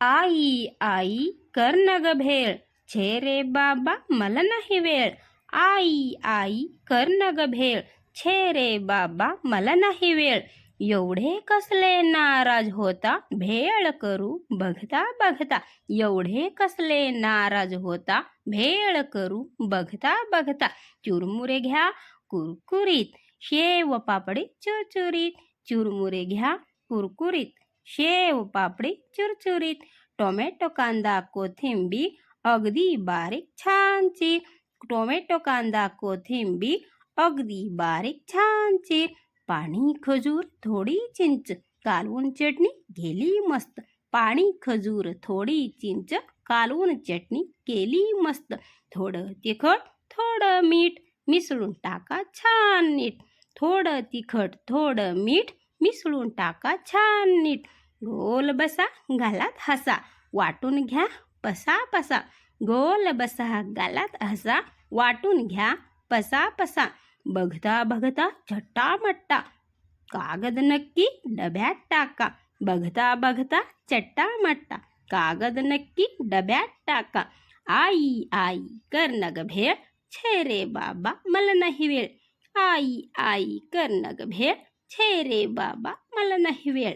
आई आई कर न ग भेळ. छे रे बाबा मला नाही वेळ. आई आई कर न ग भेळ. छे रे बाबा मला नाही वेळ. एवढे कसले नाराज होता भेळ करू बघता बघता. एवढे कसले नाराज होता भेळ करू बघता बघता. चुरमुरे घ्या कुरकुरीत. शेव पापडी चुरचुरीत. चुरमुरे घ्या कुरकुरीत. शेव, पापडी चुरचुरीत टोमॅटो कांदा कोथिंबी अगदी बारीक छान चीर टोमॅटो कांदा, कोथिंबीर, अगदी बारीक छान चीर पाणी, खजूर, थोडी चिंच, कालवून चटणी गेली मस्त, पाणी, खजूर, थोडी चिंच, कालवून चटणी केली मस्त, थोडं तिखट, थोडं मीठ, मिसळून टाका छान नीट, थोडं तिखट, थोडं मीठ, मिसळून टाका छान नीट. गोल बसा, गालात हसा, वाटून घ्या, पसा पसा, गोल बसा, गालात हसा, वाटून घ्या, पसा पसा, बघता बघता चट्टा मट्टा, कागद नक्की डब्यात टाका, बघता बघता चट्टा मट्टा, कागद नक्की डब्यात टाका, आई आई कर नग भेळ, छे रे बाबा, मला नाही वेळ, आई आई कर नग भेळ, छे रे बाबा, मला नाही वेळ.